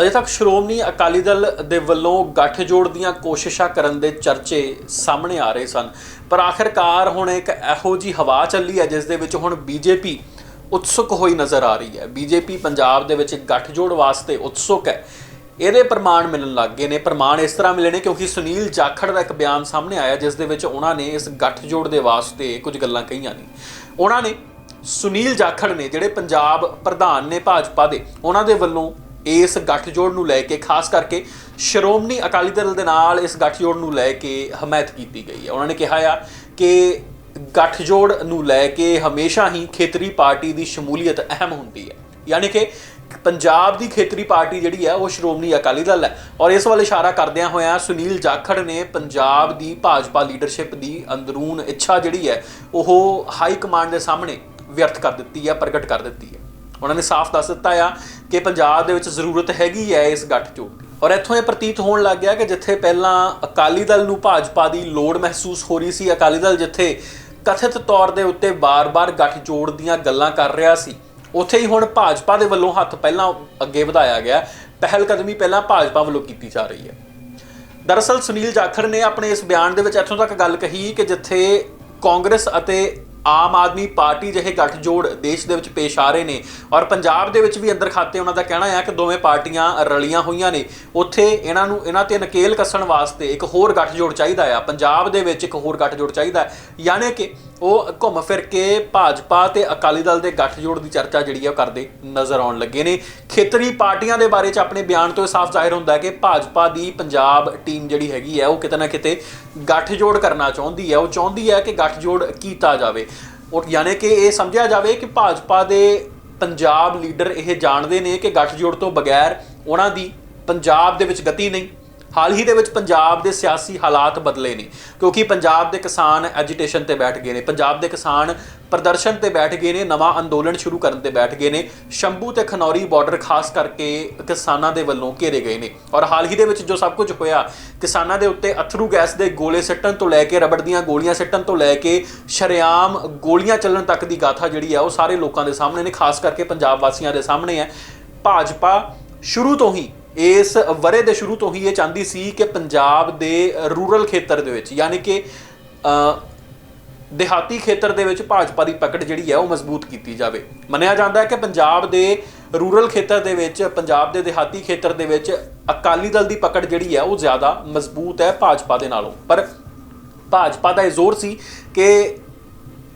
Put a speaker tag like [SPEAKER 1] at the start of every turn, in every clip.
[SPEAKER 1] ਅਜੇ ਤੱਕ ਸ਼੍ਰੋਮਣੀ ਅਕਾਲੀ ਦਲ ਦੇ ਵੱਲੋਂ ਗੱਠਜੋੜ ਦੀਆਂ ਕੋਸ਼ਿਸ਼ਾਂ ਕਰਨ ਦੇ ਚਰਚੇ ਸਾਹਮਣੇ ਆ ਰਹੇ ਸਨ। ਪਰ ਆਖਿਰਕਾਰ ਹੁਣ ਇੱਕ ਇਹੋ ਜੀ ਹਵਾ ਚੱਲੀ ਹੈ, ਜਿਸ ਦੇ ਵਿੱਚ ਹੁਣ ਬੀਜੇਪੀ ਉਤਸੁਕ ਹੋਈ ਨਜ਼ਰ ਆ ਰਹੀ ਹੈ। ਬੀਜੇਪੀ ਪੰਜਾਬ ਦੇ ਵਿੱਚ ਗੱਠਜੋੜ ਵਾਸਤੇ ਉਤਸੁਕ ਹੈ। ਇਹਦੇ ਪ੍ਰਮਾਣ ਮਿਲਣ ਲੱਗ ਗਏ ਨੇ। ਪ੍ਰਮਾਣ ਇਸ ਤਰ੍ਹਾਂ ਮਿਲੇ ਨੇ ਕਿਉਂਕਿ ਸੁਨੀਲ ਜਾਖੜ ਦਾ ਇੱਕ ਬਿਆਨ ਸਾਹਮਣੇ ਆਇਆ, ਜਿਸ ਦੇ ਵਿੱਚ ਉਹਨਾਂ ਨੇ ਇਸ ਗੱਠਜੋੜ ਦੇ ਵਾਸਤੇ ਕੁਝ ਗੱਲਾਂ ਕਹੀਆਂ ਨੇ। ਉਹਨਾਂ ਨੇ ਸੁਨੀਲ ਜਾਖੜ ਨੇ, ਜਿਹੜੇ ਪੰਜਾਬ ਪ੍ਰਧਾਨ ਨੇ ਭਾਜਪਾ ਦੇ, ਉਹਨਾਂ ਦੇ ਵੱਲੋਂ ਇਸ ਗੱਠਜੋੜ ਨੂੰ ਲੈ ਕੇ, ਖਾਸ ਕਰਕੇ ਸ਼੍ਰੋਮਣੀ ਅਕਾਲੀ ਦਲ ਦੇ ਨਾਲ ਇਸ ਗੱਠਜੋੜ ਨੂੰ ਲੈ ਕੇ ਹਮਾਇਤ ਕੀਤੀ ਗਈ ਹੈ। ਉਹਨਾਂ ਨੇ ਕਿਹਾ ਆ ਕਿ ਗੱਠਜੋੜ ਨੂੰ ਲੈ ਕੇ ਹਮੇਸ਼ਾ ਹੀ ਖੇਤਰੀ ਪਾਰਟੀ ਦੀ ਸ਼ਮੂਲੀਅਤ ਅਹਿਮ ਹੁੰਦੀ ਹੈ। ਯਾਨੀ ਕਿ ਪੰਜਾਬ ਦੀ ਖੇਤਰੀ ਪਾਰਟੀ ਜਿਹੜੀ ਹੈ, ਉਹ ਸ਼੍ਰੋਮਣੀ ਅਕਾਲੀ ਦਲ ਹੈ। ਔਰ ਇਸ ਵੱਲ ਇਸ਼ਾਰਾ ਕਰਦਿਆਂ ਹੋਇਆਂ ਸੁਨੀਲ ਜਾਖੜ ਨੇ ਪੰਜਾਬ ਦੀ ਭਾਜਪਾ ਲੀਡਰਸ਼ਿਪ ਦੀ ਅੰਦਰੂਨ ਇੱਛਾ ਜਿਹੜੀ ਹੈ, ਉਹ ਹਾਈ ਕਮਾਂਡ ਦੇ ਸਾਹਮਣੇ ਵਿਅਰਥ ਕਰ ਦਿੱਤੀ ਹੈ, ਪ੍ਰਗਟ ਕਰ ਦਿੱਤੀ ਹੈ। ਉਹਨਾਂ ਨੇ ਸਾਫ਼ ਦੱਸ ਦਿੱਤਾ ਆ ਕਿ ਪੰਜਾਬ ਦੇ ਵਿੱਚ ਜ਼ਰੂਰਤ ਹੈਗੀ ਹੈ ਇਸ ਗੱਠਜੋੜ ਦੀ ਔਰ ਇੱਥੋਂ ਇਹ ਪ੍ਰਤੀਤ ਹੋਣ ਲੱਗ ਗਿਆ ਕਿ ਜਿੱਥੇ ਪਹਿਲਾਂ ਅਕਾਲੀ ਦਲ ਨੂੰ ਭਾਜਪਾ ਦੀ ਲੋੜ ਮਹਿਸੂਸ ਹੋ ਰਹੀ ਸੀ, ਅਕਾਲੀ ਦਲ ਜਿੱਥੇ ਕਥਿਤ ਤੌਰ ਦੇ ਉੱਤੇ ਬਾਰ-ਬਾਰ ਗੱਠਜੋੜ ਦੀਆਂ ਗੱਲਾਂ ਕਰ ਰਿਹਾ ਸੀ, ਉੱਥੇ ਹੀ ਹੁਣ ਭਾਜਪਾ ਦੇ ਵੱਲੋਂ ਹੱਥ ਪਹਿਲਾਂ ਅੱਗੇ ਵਧਾਇਆ ਗਿਆ। ਪਹਿਲ ਕਦਮੀ ਪਹਿਲਾਂ ਭਾਜਪਾ ਵੱਲੋਂ ਕੀਤੀ ਜਾ ਰਹੀ ਹੈ। ਦਰਅਸਲ ਸੁਨੀਲ ਜਾਖੜ ਨੇ ਆਪਣੇ ਇਸ ਬਿਆਨ ਦੇ ਵਿੱਚ ਇੱਥੋਂ ਤੱਕ ਗੱਲ ਕਹੀ ਕਿ ਜਿੱਥੇ ਕਾਂਗਰਸ ਅਤੇ ਆਮ ਆਦਮੀ ਪਾਰਟੀ ਜਿਹੇ ਗੱਠਜੋੜ ਦੇਸ਼ ਦੇ ਵਿੱਚ ਪੇਸ਼ ਆ ਰਹੇ ਨੇ ਔਰ ਪੰਜਾਬ ਦੇ ਵਿੱਚ ਵੀ ਅੰਦਰ ਖਾਤੇ ਉਹਨਾਂ ਦਾ ਕਹਿਣਾ ਹੈ ਕਿ ਦੋਵੇਂ ਪਾਰਟੀਆਂ ਰਲੀਆਂ ਹੋਈਆਂ ਨੇ। ਉੱਥੇ ਇਹਨਾਂ ਨੂੰ, ਇਹਨਾਂ ਤੇ ਨਕੇਲ ਕੱਸਣ ਵਾਸਤੇ ਇੱਕ ਹੋਰ ਗੱਠਜੋੜ ਚਾਹੀਦਾ ਆ। ਪੰਜਾਬ ਦੇ ਵਿੱਚ ਇੱਕ ਹੋਰ ਗੱਠਜੋੜ ਚਾਹੀਦਾ। ਯਾਨੀ ਕਿ ਉਹ ਘੁੰਮ ਫਿਰ ਕੇ ਭਾਜਪਾ ਤੇ ਅਕਾਲੀ ਦਲ ਦੇ ਗੱਠਜੋੜ ਦੀ ਚਰਚਾ ਜਿਹੜੀ ਆ ਉਹ ਕਰਦੇ ਨਜ਼ਰ ਆਉਣ ਲੱਗੇ ਨੇ। ਖੇਤਰੀ ਪਾਰਟੀਆਂ ਦੇ ਬਾਰੇ ਚ ਆਪਣੇ ਬਿਆਨ ਤੋਂ ਇਹ ਸਾਫ਼ ਜ਼ਾਹਿਰ ਹੁੰਦਾ ਹੈ ਕਿ ਭਾਜਪਾ ਦੀ ਪੰਜਾਬ ਟੀਮ ਜਿਹੜੀ ਹੈਗੀ ਹੈ ਉਹ ਕਿਤੇ ਨਾ ਕਿਤੇ ਗੱਠਜੋੜ ਕਰਨਾ ਚਾਹੁੰਦੀ ਹੈ ਉਹ ਚਾਹੁੰਦੀ ਹੈ ਕਿ ਗੱਠਜੋੜ ਕੀਤਾ ਜਾਵੇ। ਉਹ ਯਾਨੀ ਕਿ ਇਹ ਸਮਝਿਆ ਜਾਵੇ ਕਿ ਭਾਜਪਾ ਦੇ ਪੰਜਾਬ ਲੀਡਰ ਇਹ ਜਾਣਦੇ ਨੇ ਕਿ ਗੱਠਜੋੜ ਤੋਂ ਬਗੈਰ ਉਹਨਾਂ ਦੀ ਪੰਜਾਬ ਦੇ ਵਿੱਚ ਗਤੀ ਨਹੀਂ ਹਾਲ ਹੀ ਦੇ ਵਿੱਚ ਪੰਜਾਬ ਦੇ ਸਿਆਸੀ ਹਾਲਾਤ ਬਦਲੇ ਨੇ, ਕਿਉਂਕਿ ਪੰਜਾਬ ਦੇ ਕਿਸਾਨ ਐਜੀਟੇਸ਼ਨ ਤੇ ਬੈਠ ਗਏ ਨੇ। ਪੰਜਾਬ ਦੇ ਕਿਸਾਨ ਪ੍ਰਦਰਸ਼ਨ ਤੇ ਬੈਠ ਗਏ ਨੇ, ਨਵਾਂ ਅੰਦੋਲਨ ਸ਼ੁਰੂ ਕਰਨ ਤੇ ਬੈਠ ਗਏ ਨੇ। ਸ਼ੰਭੂ ਤੇ ਖਨੌਰੀ ਬਾਰਡਰ ਖਾਸ ਕਰਕੇ ਕਿਸਾਨਾਂ ਦੇ ਵੱਲੋਂ ਘੇਰੇ ਗਏ ਨੇ। ਔਰ ਹਾਲ ਹੀ ਦੇ ਵਿੱਚ ਜੋ ਸਭ ਕੁਝ ਹੋਇਆ, ਕਿਸਾਨਾਂ ਦੇ ਉੱਤੇ ਅਥਰੂ ਗੈਸ ਦੇ ਗੋਲੇ ਸਿੱਟਣ ਤੋਂ ਲੈ ਕੇ, ਰਬੜ ਦੀਆਂ ਗੋਲੀਆਂ ਸਿੱਟਣ ਤੋਂ ਲੈ ਕੇ, ਸ਼ਰੇਆਮ ਗੋਲੀਆਂ ਚੱਲਣ ਤੱਕ ਦੀ ਗਾਥਾ ਜਿਹੜੀ ਆ, ਉਹ ਸਾਰੇ ਲੋਕਾਂ ਦੇ ਸਾਹਮਣੇ ਨੇ, ਖਾਸ ਕਰਕੇ ਪੰਜਾਬ ਵਾਸੀਆਂ ਦੇ ਸਾਹਮਣੇ ਹੈ। ਭਾਜਪਾ ਸ਼ੁਰੂ ਤੋਂ ਹੀ ਇਸ ਵਰੇ ਦੇ ਸ਼ੁਰੂ ਤੋਂ ਹੀ ਇਹ ਚਾਹੁੰਦੀ ਸੀ ਕਿ ਪੰਜਾਬ ਦੇ ਰੂਰਲ ਖੇਤਰ ਦੇ ਵਿੱਚ, ਯਾਨੀ ਕਿ ਦਿਹਾਤੀ ਖੇਤਰ ਦੇ ਵਿੱਚ ਭਾਜਪਾ ਦੀ ਪਕੜ ਜਿਹੜੀ ਹੈ ਉਹ ਮਜ਼ਬੂਤ ਕੀਤੀ ਜਾਵੇ। ਮੰਨਿਆ ਜਾਂਦਾ ਹੈ ਕਿ ਪੰਜਾਬ ਦੇ ਰੂਰਲ ਖੇਤਰ ਦੇ ਵਿੱਚ, ਪੰਜਾਬ ਦੇ ਦਿਹਾਤੀ ਖੇਤਰ ਦੇ ਵਿੱਚ ਅਕਾਲੀ ਦਲ ਦੀ ਪਕੜ ਜਿਹੜੀ ਹੈ ਉਹ ਜ਼ਿਆਦਾ ਮਜ਼ਬੂਤ ਹੈ ਭਾਜਪਾ ਦੇ ਨਾਲੋਂ। ਪਰ ਭਾਜਪਾ ਦਾ ਇਹ ਜ਼ੋਰ ਸੀ ਕਿ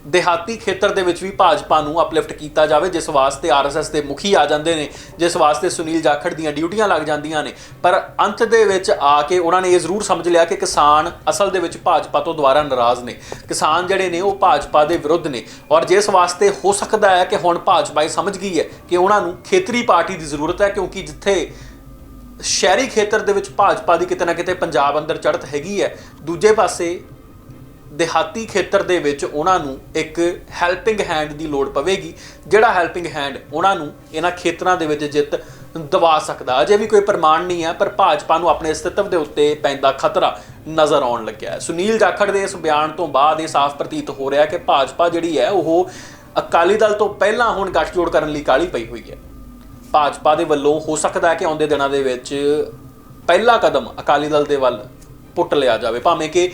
[SPEAKER 1] ਦਿਹਾਤੀ ਖੇਤਰ ਦੇ ਵਿੱਚ ਵੀ ਭਾਜਪਾ ਨੂੰ ਅਪਲਿਫਟ ਕੀਤਾ ਜਾਵੇ, ਜਿਸ ਵਾਸਤੇ ਆਰਐਸਐਸ ਦੇ ਮੁਖੀ ਆ ਜਾਂਦੇ ਨੇ, ਜਿਸ ਵਾਸਤੇ ਸੁਨੀਲ ਜਾਖੜ ਦੀਆਂ ਡਿਊਟੀਆਂ ਲੱਗ ਜਾਂਦੀਆਂ ਨੇ। ਪਰ ਅੰਤ ਦੇ ਵਿੱਚ ਆ ਕੇ ਉਹਨਾਂ ਨੇ ਇਹ ਜ਼ਰੂਰ ਸਮਝ ਲਿਆ ਕਿ ਕਿਸਾਨ ਅਸਲ ਦੇ ਵਿੱਚ ਭਾਜਪਾ ਤੋਂ ਦੁਬਾਰਾ ਨਾਰਾਜ਼ ਨੇ। ਕਿਸਾਨ ਜਿਹੜੇ ਨੇ, ਉਹ ਭਾਜਪਾ ਦੇ ਵਿਰੁੱਧ ਨੇ। ਔਰ ਜਿਸ ਵਾਸਤੇ ਹੋ ਸਕਦਾ ਹੈ ਕਿ ਹੁਣ ਭਾਜਪਾ ਇਹ ਸਮਝ ਗਈ ਹੈ ਕਿ ਉਹਨਾਂ ਨੂੰ ਖੇਤਰੀ ਪਾਰਟੀ ਦੀ ਜ਼ਰੂਰਤ ਹੈ, ਕਿਉਂਕਿ ਜਿੱਥੇ ਸ਼ਹਿਰੀ ਖੇਤਰ ਦੇ ਵਿੱਚ ਭਾਜਪਾ ਦੀ ਕਿਤੇ ਨਾ ਕਿਤੇ ਪੰਜਾਬ ਅੰਦਰ ਚੜ੍ਹਤ ਹੈਗੀ ਹੈ, ਦੂਜੇ ਪਾਸੇ ਦਿਹਾਤੀ ਖੇਤਰ ਦੇ ਵਿੱਚ ਉਹਨਾਂ ਨੂੰ ਇੱਕ ਹੈਲਪਿੰਗ ਹੈਂਡ ਦੀ ਲੋੜ ਪਵੇਗੀ। ਜਿਹੜਾ ਹੈਲਪਿੰਗ ਹੈਂਡ ਉਹਨਾਂ ਨੂੰ ਇਹਨਾਂ ਖੇਤਰਾਂ ਦੇ ਵਿੱਚ ਜਿੱਤ ਦਵਾ ਸਕਦਾ। ਅਜੇ ਵੀ ਕੋਈ ਪ੍ਰਮਾਣ ਨਹੀਂ ਹੈ, ਪਰ ਭਾਜਪਾ ਨੂੰ ਆਪਣੇ ਅਸਤਿਤਵ ਦੇ ਉੱਤੇ ਪੈਂਦਾ ਖਤਰਾ ਨਜ਼ਰ ਆਉਣ ਲੱਗਿਆ ਸੁਨੀਲ ਜਾਖੜ ਦੇ ਇਸ ਬਿਆਨ ਤੋਂ ਬਾਅਦ ਇਹ ਸਾਫ਼ ਪ੍ਰਤੀਤ ਹੋ ਰਿਹਾ ਕਿ ਭਾਜਪਾ ਜਿਹੜੀ ਹੈ, ਉਹ ਅਕਾਲੀ ਦਲ ਤੋਂ ਪਹਿਲਾਂ ਹੁਣ ਗੱਠਜੋੜ ਕਰਨ ਲਈ ਕਾਲੀ ਪਈ ਹੋਈ ਹੈ। ਭਾਜਪਾ ਦੇ ਵੱਲੋਂ ਹੋ ਸਕਦਾ ਹੈ ਕਿ ਆਉਂਦੇ ਦਿਨਾਂ ਦੇ ਵਿੱਚ ਪਹਿਲਾ ਕਦਮ ਅਕਾਲੀ ਦਲ ਦੇ ਵੱਲ ਪੁੱਟ ਲਿਆ ਜਾਵੇ। ਭਾਵੇਂ ਕਿ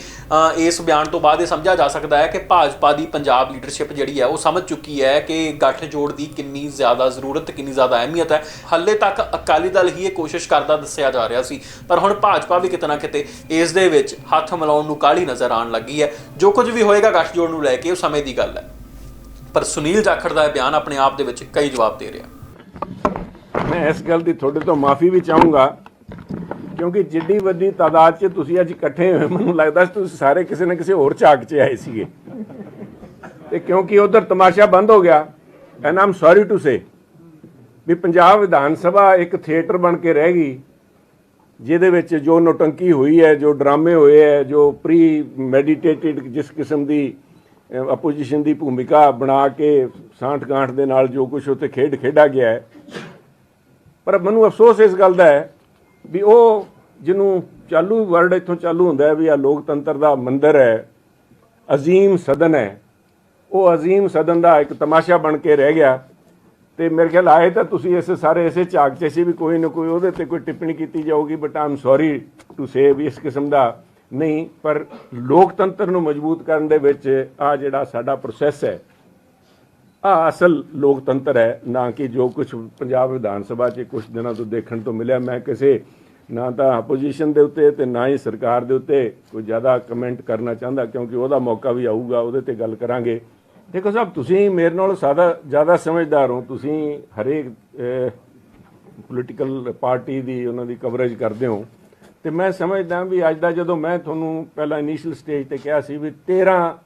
[SPEAKER 1] ਇਸ ਬਿਆਨ ਤੋਂ ਬਾਅਦ ਇਹ ਸਮਝਿਆ ਜਾ ਸਕਦਾ ਹੈ ਕਿ ਭਾਜਪਾ ਦੀ ਪੰਜਾਬ ਲੀਡਰਸ਼ਿਪ ਜਿਹੜੀ ਹੈ, ਉਹ ਸਮਝ ਚੁੱਕੀ ਹੈ ਕਿ ਗੱਠਜੋੜ ਦੀ ਕਿੰਨੀ ਜ਼ਿਆਦਾ ਜ਼ਰੂਰਤ, ਕਿੰਨੀ ਜ਼ਿਆਦਾ ਅਹਿਮੀਅਤ ਹੈ। ਹਾਲੇ ਤੱਕ ਅਕਾਲੀ ਦਲ ਹੀ ਇਹ ਕੋਸ਼ਿਸ਼ ਕਰਦਾ ਦੱਸਿਆ ਜਾ ਰਿਹਾ ਸੀ। ਪਰ ਹੁਣ ਭਾਜਪਾ ਵੀ ਕਿਤੇ ਨਾ ਕਿਤੇ ਇਸ ਦੇ ਵਿੱਚ ਹੱਥ ਮਿਲਾਉਣ ਨੂੰ ਕਾਹਲੀ ਨਜ਼ਰ ਆਉਣ ਲੱਗੀ ਹੈ। ਜੋ ਕੁਝ ਵੀ ਹੋਏਗਾ ਗੱਠਜੋੜ ਨੂੰ ਲੈ ਕੇ ਉਹ ਸਮੇਂ ਦੀ ਗੱਲ ਹੈ। ਪਰ ਸੁਨੀਲ ਜਾਖੜ ਦਾ ਇਹ ਬਿਆਨ ਆਪਣੇ ਆਪ ਦੇ ਵਿੱਚ ਕਈ ਜਵਾਬ ਦੇ ਰਿਹਾ।
[SPEAKER 2] ਮੈਂ ਇਸ ਗੱਲ ਦੀ ਤੁਹਾਡੇ ਤੋਂ ਮਾਫੀ ਵੀ ਚਾਹੂੰਗਾ ਕਿਉਂਕਿ ਜਿੱਡੀ ਵੱਡੀ ਤਾਦਾਦ 'ਚ ਤੁਸੀਂ ਅੱਜ ਇਕੱਠੇ ਹੋਏ ਮੈਨੂੰ ਲੱਗਦਾ ਸੀ ਤੁਸੀਂ ਸਾਰੇ ਕਿਸੇ ਨਾ ਕਿਸੇ ਹੋਰ ਝਾਕ 'ਚ ਆਏ ਸੀਗੇ। ਤੇ ਕਿਉਂਕਿ ਉਧਰ ਤਮਾਸ਼ਾ ਬੰਦ ਹੋ ਗਿਆ and I'm sorry to say ਵੀ ਪੰਜਾਬ ਵਿਧਾਨ ਸਭਾ ਇੱਕ ਥੀਏਟਰ ਬਣ ਕੇ ਰਹਿ ਗਈ, ਜਿਹਦੇ ਵਿੱਚ ਜੋ ਨੋਟੰਕੀ ਹੋਈ ਹੈ, ਜੋ ਡਰਾਮੇ ਹੋਏ ਹੈ, ਜੋ ਪ੍ਰੀ ਮੈਡੀਟੇਟਿਡ ਜਿਸ ਕਿਸਮ ਦੀ ਆਪੋਜੀਸ਼ਨ ਦੀ ਭੂਮਿਕਾ ਬਣਾ ਕੇ ਸਾਂਠ ਗਾਂਠ ਦੇ ਨਾਲ ਜੋ ਕੁਝ ਉੱਤੇ ਖੇਡ ਖੇਡਾ ਗਿਆ ਹੈ। ਪਰ ਮੈਨੂੰ ਅਫਸੋਸ ਇਸ ਗੱਲ ਦਾ ਹੈ ਵੀ ਉਹ ਜਿਹਨੂੰ ਚਾਲੂ ਵਰਡ ਇੱਥੋਂ ਚਾਲੂ ਹੁੰਦਾ ਹੈ ਵੀ ਆ ਲੋਕਤੰਤਰ ਦਾ ਮੰਦਰ ਹੈ, ਅਜ਼ੀਮ ਸਦਨ ਹੈ। ਉਹ ਅਜ਼ੀਮ ਸਦਨ ਦਾ ਇੱਕ ਤਮਾਸ਼ਾ ਬਣ ਕੇ ਰਹਿ ਗਿਆ ਤੇ ਮੇਰੇ ਖਿਆਲ ਆਏ ਤਾਂ ਤੁਸੀਂ ਇਸ ਸਾਰੇ ਇਸੇ ਝਾਕ 'ਚ ਸੀ ਵੀ ਕੋਈ ਨਾ ਕੋਈ ਉਹਦੇ ਤੇ ਕੋਈ ਟਿੱਪਣੀ ਕੀਤੀ ਜਾਊਗੀ but I'm sorry to say ਵੀ ਇਸ ਕਿਸਮ ਦਾ ਨਹੀਂ, ਪਰ ਲੋਕਤੰਤਰ ਨੂੰ ਮਜ਼ਬੂਤ ਕਰਨ ਦੇ ਵਿੱਚ ਆ ਜਿਹੜਾ ਸਾਡਾ ਪ੍ਰੋਸੈਸ ਹੈ ਆ ਅਸਲ ਲੋਕਤੰਤਰ ਹੈ, ਨਾ ਕਿ ਜੋ ਕੁਝ ਪੰਜਾਬ ਵਿਧਾਨ ਸਭਾ 'ਚ ਕੁਝ ਦਿਨਾਂ ਤੋਂ ਦੇਖਣ ਤੋਂ ਮਿਲਿਆ। ਮੈਂ ਕਿਸੇ, ਨਾ ਤਾਂ ਆਪੋਜੀਸ਼ਨ ਦੇ ਉੱਤੇ ਤੇ ਨਾ ਹੀ ਸਰਕਾਰ ਦੇ ਉੱਤੇ ਕੋਈ ਜ਼ਿਆਦਾ ਕਮੈਂਟ ਕਰਨਾ ਚਾਹੁੰਦਾ, ਕਿਉਂਕਿ ਉਹਦਾ ਮੌਕਾ ਵੀ ਆਊਗਾ, ਉਹਦੇ ਤੇ ਗੱਲ ਕਰਾਂਗੇ। ਦੇਖੋ ਸਾਹਿਬ, ਤੁਸੀਂ ਮੇਰੇ ਨਾਲੋਂ ਸਾਦਾ, ਜ਼ਿਆਦਾ ਸਮਝਦਾਰ ਹੋ। ਤੁਸੀਂ ਹਰੇਕ ਪੋਲੀਟੀਕਲ ਪਾਰਟੀ ਦੀ ਉਹਨਾਂ ਦੀ ਕਵਰੇਜ ਕਰਦੇ ਹੋ। ਤੇ ਮੈਂ ਸਮਝਦਾ ਵੀ ਅੱਜ ਦਾ ਜਦੋਂ ਮੈਂ ਤੁਹਾਨੂੰ ਪਹਿਲਾਂ ਇਨੀਸ਼ੀਅਲ ਸਟੇਜ ਤੇ ਕਿਹਾ ਸੀ ਵੀ 13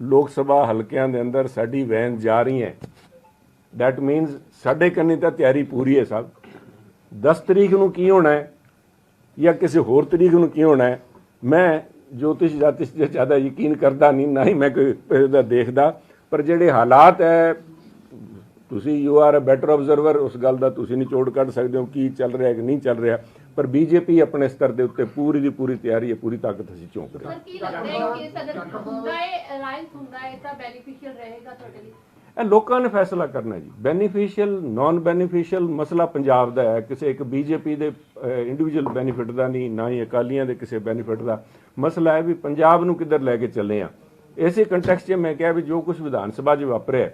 [SPEAKER 2] ਲੋਕ ਸਭਾ ਹਲਕਿਆਂ ਦੇ ਅੰਦਰ ਸਾਡੀ ਵੈਨ ਜਾ ਰਹੀ ਹੈ। ਦੈਟ ਮੀਨਸ ਸਾਡੇ ਕੰਨੀ ਤਾਂ ਤਿਆਰੀ ਪੂਰੀ ਹੈ ਸਭ। 10 ਤਰੀਕ ਨੂੰ ਕੀ ਹੋਣਾ ਹੈ ਜਾਂ ਕਿਸੇ ਹੋਰ ਤਰੀਕ ਨੂੰ ਕੀ ਹੋਣਾ ਹੈ, ਮੈਂ ਜੋਤਿਸ਼ ਜਾਤਿਸ਼ ਤੇ ਜ਼ਿਆਦਾ ਯਕੀਨ ਕਰਦਾ ਨਹੀਂ, ਨਾ ਹੀ ਮੈਂ ਕੋਈ ਇਹਦਾ ਦੇਖਦਾ। ਪਰ ਜਿਹੜੇ ਹਾਲਾਤ ਹੈ, ਤੁਸੀਂ you are a better observer ਉਸ ਗੱਲ ਦਾ ਤੁਸੀਂ ਨਿਚੋੜ ਕੱਢ ਸਕਦੇ ਹੋ, ਕੀ ਚੱਲ ਰਿਹਾ ਕਿ ਨਹੀਂ ਚੱਲ ਰਿਹਾ। ਪਰ ਬੀਜੇਪੀ ਆਪਣੇ ਸਤਰ ਦੇ ਉੱਤੇ ਪੂਰੀ ਦੀ ਪੂਰੀ ਤਿਆਰੀ ਹੈ ਪੂਰੀ ਤਾਕਤ ਅਸੀਂ ਝੋਂਕ ਰਹੇ ਹਾਂ।
[SPEAKER 3] ਸਰ ਕੀ ਲੱਗਦਾ ਹੈ ਕਿ ਸਦਰ ਹੁੰਦਾ ਹੈ ਅਲਾਈਅੰਸ ਹੁੰਦਾ ਹੈ ਤਾਂ ਬੈਨੀਫੀਸ਼ੀਅਲ ਰਹੇਗਾ ਤੁਹਾਡੇ ਲਈ?
[SPEAKER 2] ਇਹ ਲੋਕਾਂ ਨੇ ਫੈਸਲਾ ਕਰਨਾ ਜੀ। ਬੈਨੀਫੀਸ਼ੀਅਲ ਨਾਨ ਬੈਨੀਫੀਸ਼ੀਅਲ ਮਸਲਾ ਪੰਜਾਬ ਦਾ ਹੈ। ਕਿਸੇ ਇੱਕ ਬੀਜੇਪੀ ਦੇ ਇੰਡੀਵਿਜੂਅਲ ਬੈਨੀਫਿਟ ਦਾ ਨਹੀਂ ਨਾ ਹੀ ਅਕਾਲੀਆਂ ਦੇ ਕਿਸੇ ਬੈਨੀਫਿਟ ਦਾ। ਮਸਲਾ ਹੈ ਵੀ ਪੰਜਾਬ ਨੂੰ ਕਿੱਧਰ ਲੈ ਕੇ ਚੱਲੇ ਆ। ਇਸੇ ਕੰਟੈਕਸਟ 'ਚ ਮੈਂ ਕਿਹਾ ਵੀ ਜੋ ਕੁਝ ਵਿਧਾਨ ਸਭਾ 'ਚ ਵਾਪਰਿਆ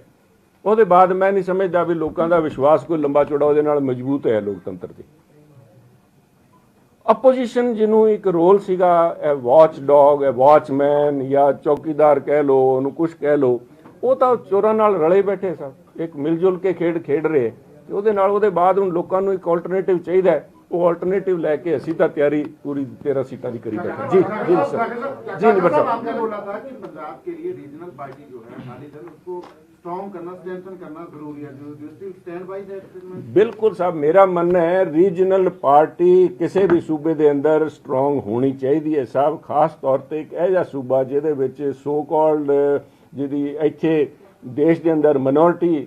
[SPEAKER 2] ਉਹਦੇ ਬਾਅਦ ਮੈਂ ਨਹੀਂ ਸਮਝਦਾ ਵੀ ਲੋਕਾਂ ਦਾ ਵਿਸ਼ਵਾਸ ਕੋਈ ਲੰਬਾ ਚੌੜਾ ਉਹਦੇ ਨਾਲ ਮਜ਼ਬੂਤ ਹੈ ਲੋਕਤੰਤਰ ਤੇ। ਆਪੋਜੀਸ਼ਨ ਜਿਹਨੂੰ ਇੱਕ ਰੋਲ ਸੀਗਾ ਇਹ ਵਾਚ ਡੌਗ ਇਹ ਵਾਚਮੈਨ ਜਾਂ ਚੌਕੀਦਾਰ ਕਹਿ ਲੋ ਉਹਨੂੰ ਕੁਝ ਕਹਿ ਲੋ ਉਹ ਤਾਂ ਚੋਰਾਂ ਨਾਲ ਰਲੇ ਬੈਠੇ ਸਨ। ਇੱਕ ਮਿਲਜੁਲ ਕੇ ਖੇਡ ਖੇਡ ਰਹੇ। ਤੇ ਉਹਦੇ ਨਾਲ ਉਹਦੇ ਬਾਅਦ ਹੁਣ ਲੋਕਾਂ ਨੂੰ ਇੱਕ ਆਲਟਰਨੇਟਿਵ ਚਾਹੀਦਾ ਉਹ ਆਲਟਰਨੇਟਿਵ ਲੈ ਕੇ ਅਸੀਂ ਤਾਂ ਤਿਆਰੀ ਪੂਰੀ 13 ਸੀਟਾਂ ਦੀ ਕਰੀ ਬੈਠੇ ਜੀ ਜੀ ਸਰ। ਜੀ ਨਿਬਰ ਸਾਹਿਬ
[SPEAKER 4] ਆਪਨੇ ਬੋਲਾ ਥਾ ਕਿ ਪੰਜਾਬ ਕੇ ਲਈ ਰੀਜਨਲ ਪਾਰਟੀ ਜੋ ਹੈ ਅਕਾਲੀ ਦਲ ਉਸको
[SPEAKER 2] ਬਿਲਕੁਲ ਸਾਹਿਬ, ਮੇਰਾ ਮੰਨਣਾ ਹੈ ਰੀਜਨਲ ਪਾਰਟੀ ਕਿਸੇ ਵੀ ਸੂਬੇ ਦੇ ਅੰਦਰ ਸਟਰੋਂਗ ਹੋਣੀ ਚਾਹੀਦੀ ਹੈ ਸਾਹਿਬ। ਖਾਸ ਤੌਰ ਤੇ ਇੱਕ ਐਜਾ ਸੂਬਾ ਜਿਹਦੇ ਵਿੱਚ ਸੋ ਕਾਲਡ ਜਿਹਦੀ ਇੱਥੇ ਦੇਸ਼ ਦੇ ਅੰਦਰ ਮਿਨੋਰਟੀ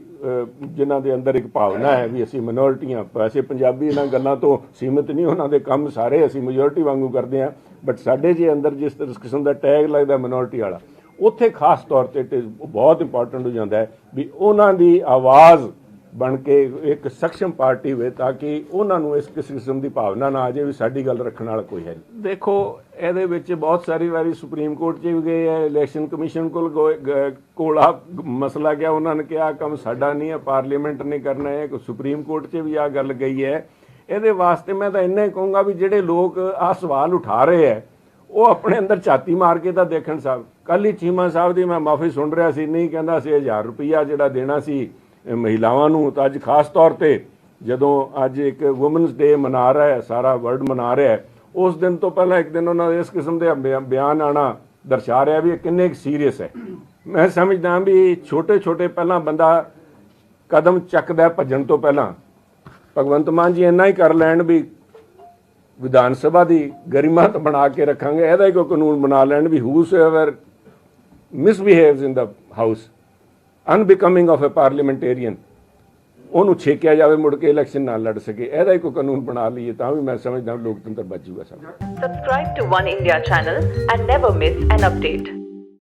[SPEAKER 2] ਜਿਨ੍ਹਾਂ ਦੇ ਅੰਦਰ ਇੱਕ ਭਾਵਨਾ ਹੈ ਵੀ ਅਸੀਂ ਮਿਨੋਰਟੀਆਂ ਵੈਸੇ ਪੰਜਾਬੀ ਇਹਨਾਂ ਗੱਲਾਂ ਤੋਂ ਸੀਮਿਤ ਨਹੀਂ, ਉਹਨਾਂ ਦੇ ਕੰਮ ਸਾਰੇ ਅਸੀਂ ਮੈਜੋਰਟੀ ਵਾਂਗੂ ਕਰਦੇ ਆ ਬਟ ਸਾਡੇ ਜੇ ਅੰਦਰ ਜਿਸ ਤਰ੍ਹਾਂ ਕਿਸਮ ਦਾ ਟੈਗ ਲੱਗਦਾ ਮਿਨੋਰਟੀ ਵਾਲਾ ਉੱਥੇ ਖਾਸ ਤੌਰ ਤੇ it ਬਹੁਤ ਇੰਪੋਰਟੈਂਟ ਹੋ ਜਾਂਦਾ ਹੈ ਵੀ ਉਹਨਾਂ ਦੀ ਆਵਾਜ਼ ਬਣ ਕੇ ਇੱਕ ਸક્ષਮ ਪਾਰਟੀ ਹੋਵੇ ਤਾਂ ਕਿ ਉਹਨਾਂ ਨੂੰ ਇਸ ਕਿਸੇ ਕਿਸਮ ਦੀ ਭਾਵਨਾ ਨਾ ਆ ਜਾਵੇ ਵੀ ਸਾਡੀ ਗੱਲ ਰੱਖਣ ਵਾਲਾ ਕੋਈ ਹੈ ਨਹੀਂ। ਦੇਖੋ, ਇਹਦੇ ਵਿੱਚ ਬਹੁਤ ਸਾਰੀ ਵਾਰੀ ਸੁਪਰੀਮ ਕੋਰਟ 'ਚ ਵੀ ਗਏ ਹੈ ਇਲੈਕਸ਼ਨ ਕਮਿਸ਼ਨ ਕੋਲ ਗਏ- ਕੋਲ ਆ, ਮਸਲਾ ਗਿਆ, ਉਹਨਾਂ ਨੇ ਕਿਹਾ, ਕੰਮ ਸਾਡਾ ਨਹੀਂ ਹੈ ਪਾਰਲੀਮੈਂਟ ਨੇ ਕਰਨਾ ਹੈ ਕਿ ਸੁਪਰੀਮ ਕੋਰਟ 'ਚ ਵੀ ਆ ਗੱਲ ਗਈ ਹੈ। ਇਹਦੇ ਵਾਸਤੇ ਮੈਂ ਤਾਂ ਇੰਨਾ ਹੀ ਕਹੂੰਗਾ ਵੀ ਜਿਹੜੇ ਲੋਕ ਆ ਸਵਾਲ ਉਠਾ ਰਹੇ ਹੈ ਉਹ ਆਪਣੇ ਅੰਦਰ ਛਾਤੀ ਮਾਰ ਕੇ ਤਾਂ ਦੇਖਣ ਸਾਹਿਬ ਕੱਲ ਹੀ ਚੀਮਾ ਸਾਹਿਬ ਦੀ ਮੈਂ ਮਾਫੀ ਸੁਣ ਰਿਹਾ ਸੀ, ਨਹੀਂ ਕਹਿੰਦਾ ਸੀ 1000 ਰੁਪਈਆ ਜਿਹੜਾ ਦੇਣਾ ਸੀ ਮਹਿਲਾਵਾਂ ਨੂੰ, ਤਾਂ ਅੱਜ ਖਾਸ ਤੌਰ ਤੇ ਜਦੋਂ ਅੱਜ ਇੱਕ ਔਮਨਸ ਡੇ ਮਨਾ ਰਿਹਾ ਹੈ, ਸਾਰਾ ਵਰਲਡ ਮਨਾ ਰਿਹਾ ਹੈ, ਉਸ ਦਿਨ ਤੋਂ ਪਹਿਲਾਂ ਇੱਕ ਦਿਨ ਉਹਨਾਂ ਦੇ ਇਸ ਕਿਸਮ ਦੇ ਬਿਆਨ ਆਣਾ ਦਰਸਾ ਰਿਹਾ ਵੀ ਇਹ ਕਿੰਨੇ ਸੀਰੀਅਸ ਹੈ। ਮੈਂ ਸਮਝਦਾ ਵੀ ਛੋਟੇ ਛੋਟੇ ਪਹਿਲਾਂ ਬੰਦਾ ਕਦਮ ਚੱਕਦਾ ਭੱਜਣ ਤੋਂ ਪਹਿਲਾਂ। ਭਗਵੰਤ ਮਾਨ ਜੀ ਇੰਨਾ ਹੀ ਕਰ ਲੈਣ ਵੀ ਵਿਧਾਨ ਸਭਾ ਦੀ ਗਰਿਮਾ ਤਾਂ ਬਣਾ ਕੇ ਰੱਖਾਂਗੇ। ਇਹਦਾ ਹੀ ਕੋਈ ਕਾਨੂੰਨ ਬਣਾ ਲੈਣ ਵੀ whosoever misbehaves in the house unbecoming of a parliamentarian ਉਹਨੂੰ ਛੇਕਿਆ ਜਾਵੇ ਮੁੜ ਕੇ ਇਲੈਕਸ਼ਨ ਨਾ ਲੜ ਸਕੇ। ਇਹਦਾ ਹੀ ਕੋਈ ਕਾਨੂੰਨ ਬਣਾ ਲਈਏ ਤਾਂ ਵੀ ਮੈਂ ਸਮਝਦਾ ਲੋਕਤੰਤਰ ਬਚ ਜੂਗਾ ਸਭ।
[SPEAKER 5] Subscribe to One India channel and never miss an update.